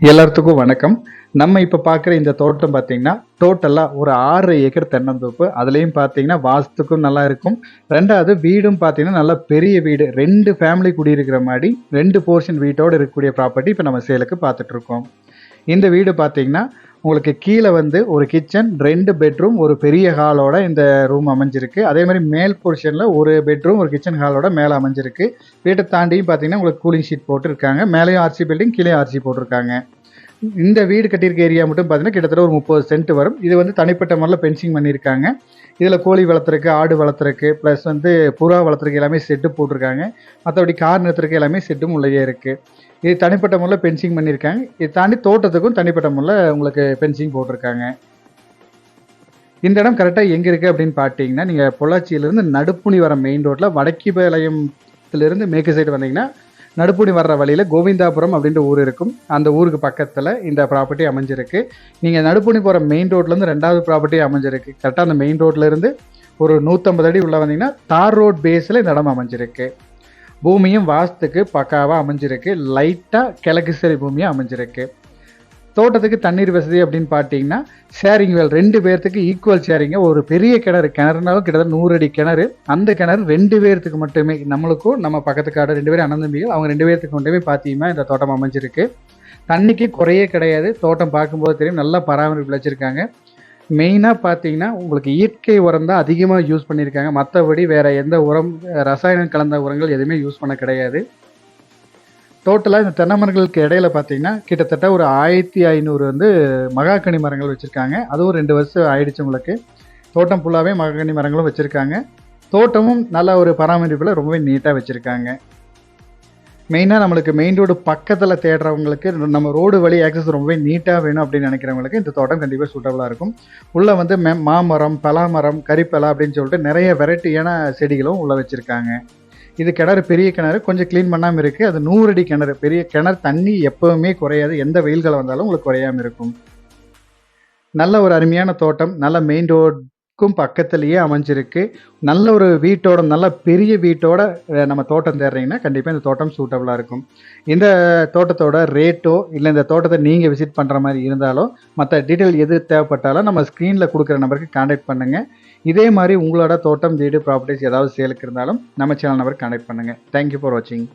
எல்லாத்துக்கும் வணக்கம். நம்ம இப்போ பார்க்குற இந்த தோட்டம் பார்த்தீங்கன்னா டோட்டலாக ஒரு ஆறு ஏக்கர் தென்னந்தோப்பு. அதுலேயும் பார்த்தீங்கன்னா வாஸ்துக்கும் நல்லா இருக்கும். ரெண்டாவது வீடும் பார்த்தீங்கன்னா நல்லா பெரிய வீடு. ரெண்டு ஃபேமிலி குடியிருக்கிற மாதிரி ரெண்டு போர்ஷன் வீட்டோடு இருக்கக்கூடிய ப்ராப்பர்ட்டி இப்போ நம்ம சேலுக்கு பார்த்துட்ருக்கோம் இந்த வீடு பார்த்தீங்கன்னா உங்களுக்கு கீழே வந்து ஒரு கிச்சன் ரெண்டு பெட்ரூம் ஒரு பெரிய ஹாலோட இந்த ரூம் அமைஞ்சிருக்கு. அதே மாதிரி மேல் போர்ஷனில் ஒரு பெட்ரூம் ஒரு கிச்சன் ஹாலோட மேலே அமைஞ்சிருக்கு. வீட்டை தாண்டியும் பார்த்தீங்கன்னா உங்களுக்கு கூலிங் ஷீட் போட்டிருக்காங்க. மேலேயும் ஆர்சி பில்டிங் கீழே ஆர்சி போட்டிருக்காங்க. இந்த வீடு கட்டியிருக்க ஏரியா மட்டும் பார்த்தீங்கன்னா கிட்டத்தட்ட ஒரு முப்பது சென்ட் வரும். இது வந்து தனிப்பட்ட முறையில் பென்சிங் பண்ணியிருக்காங்க. இதில் கோழி வளர்த்துறக்கு ஆடு வளர்த்துறக்கு ப்ளஸ் வந்து புறா வளர்த்துறக்கு எல்லாமே செட்டு போட்டிருக்காங்க. மற்றபடி கார் நிறுத்துறக்கு எல்லாமே செட்டும் உள்ளே இருக்குது இது தனிப்பட்ட முறையில் பென்சிங் பண்ணியிருக்காங்க. இது தாண்டி தோட்டத்துக்கும் தனிப்பட்ட முறையில் உங்களுக்கு பென்சிங் போட்டிருக்காங்க. இந்த இடம் கரெக்டாக எங்கே இருக்குது அப்படின்னு பார்த்தீங்கன்னா நீங்கள் பொள்ளாச்சியிலேருந்து நடுப்புணி வர மெயின் ரோட்டில் வடக்கிபாளையத்திலிருந்து மேற்கு சைடு வந்தீங்கன்னா நடுப்புடி வர்ற வழியில் கோவிந்தாபுரம் அப்படின்ற ஊர் இருக்கும். அந்த ஊருக்கு பக்கத்தில் இந்த ப்ராப்பர்ட்டி அமைஞ்சிருக்கு. நீங்கள் நடுப்புணி போகிற மெயின் ரோட்லேருந்து ரெண்டாவது ப்ராப்பர்ட்டி அமைஞ்சிருக்கு. கரெக்டாக அந்த மெயின் ரோட்லேருந்து ஒரு நூற்றம்பது அடி உள்ளே வந்தீங்கன்னா தார் ரோட் பேஸில் இந்த இடம் அமைஞ்சிருக்கு. பூமியும் வாஸ்துக்கு பக்காவாக அமைஞ்சிருக்கு. லைட்டாக கிழக்கு சரி பூமியாக அமைஞ்சிருக்கு. தோட்டத்துக்கு தண்ணீர் வசதி அப்படின்னு பார்த்தீங்கன்னா ஷேரிங் வேல் ரெண்டு பேர்த்துக்கு ஈக்குவல் ஷேரிங்க ஒரு பெரிய கிணறு கிணறுனாலும் கிட்டத்தட்ட நூறு அடி கிணறு. அந்த கிணறு ரெண்டு பேர்த்துக்கு மட்டுமே நம்மளுக்கும் நம்ம பக்கத்து ரெண்டு பேரும் அனந்தம்பிகள் அவங்க ரெண்டு பேர்த்துக்கு மட்டுமே பார்த்தீங்கன்னா இந்த தோட்டம் அமைஞ்சிருக்கு. தண்ணிக்கு குறையே கிடையாது. தோட்டம் பார்க்கும்போது தெரியும் நல்லா பராமரிப்பு வச்சுருக்காங்க. மெயினாக பார்த்தீங்கன்னா உங்களுக்கு இயற்கை உரம் தான் அதிகமாக யூஸ் பண்ணியிருக்காங்க மற்றபடி வேறு எந்த உரம் ரசாயனம் கலந்த உரங்கள் எதுவுமே யூஸ் பண்ண கிடையாது. டோட்டலாக இந்த தென்னை மரங்களுக்கு இடையில பார்த்தீங்கன்னா கிட்டத்தட்ட ஒரு ஆயிரத்தி ஐநூறு வந்து மகாக்கனி மரங்கள் வச்சுருக்காங்க. அதுவும் ரெண்டு வருஷம் ஆயிடுச்சு உங்களுக்கு. தோட்டம் ஃபுல்லாகவே மகாக்கனி மரங்களும் வச்சுருக்காங்க. தோட்டமும் நல்ல ஒரு பராமரிப்பில் ரொம்பவே நீட்டாக வச்சுருக்காங்க. மெயினாக நம்மளுக்கு மெயின் ரோடு பக்கத்தில் தேடுறவங்களுக்கு நம்ம ரோடு வழி ஆக்சஸ் ரொம்பவே நீட்டாக வேணும் அப்படின்னு நினைக்கிறவங்களுக்கு இந்த தோட்டம் கண்டிப்பாக சூட்டபுளாக இருக்கும். உள்ளே வந்து மே மாமரம் பலாமரம் கறிப்பலா அப்படின்னு சொல்லிட்டு நிறைய வெரைட்டியான செடிகளும் உள்ளே வச்சுருக்காங்க. இது கிணறு பெரிய கிணறு கொஞ்சம் க்ளீன் பண்ணாமல் இருக்குது அது நூறு அடி கிணறு. பெரிய கிணறு தண்ணி எப்போவுமே குறையாது. எந்த வெயில்களை வந்தாலும் உங்களுக்கு குறையாமல் இருக்கும். நல்ல ஒரு அருமையான தோட்டம். நல்ல மெயின் ரோட் ரோடுக்கும் பக்கத்துலேயே அமைஞ்சிருக்கு. நல்ல ஒரு வீட்டோட நல்ல பெரிய வீட்டோட நம்ம தோட்டம் தேடுறீங்கன்னா கண்டிப்பாக இந்த தோட்டம் சூட்டபுளாக இருக்கும். இந்த தோட்டத்தோட ரேட்டோ இல்லை இந்த தோட்டத்தை நீங்கள் விசிட் பண்ணுற மாதிரி இருந்தாலோ மற்ற டீட்டெயில் எது தேவைப்பட்டாலும் நம்ம ஸ்க்ரீனில் கொடுக்குற நம்பருக்கு காண்டாக்ட் பண்ணுங்கள் இதே மாதிரி உங்களோட தோட்டம் வீடு ப்ராப்பர்ட்டிஸ் ஏதாவது சேலுக்கு இருந்தாலும் நம்ம சேனல் நம்பருக்கு காண்டாக்ட் பண்ணுங்கள் தேங்க்யூ ஃபார் வாட்சிங்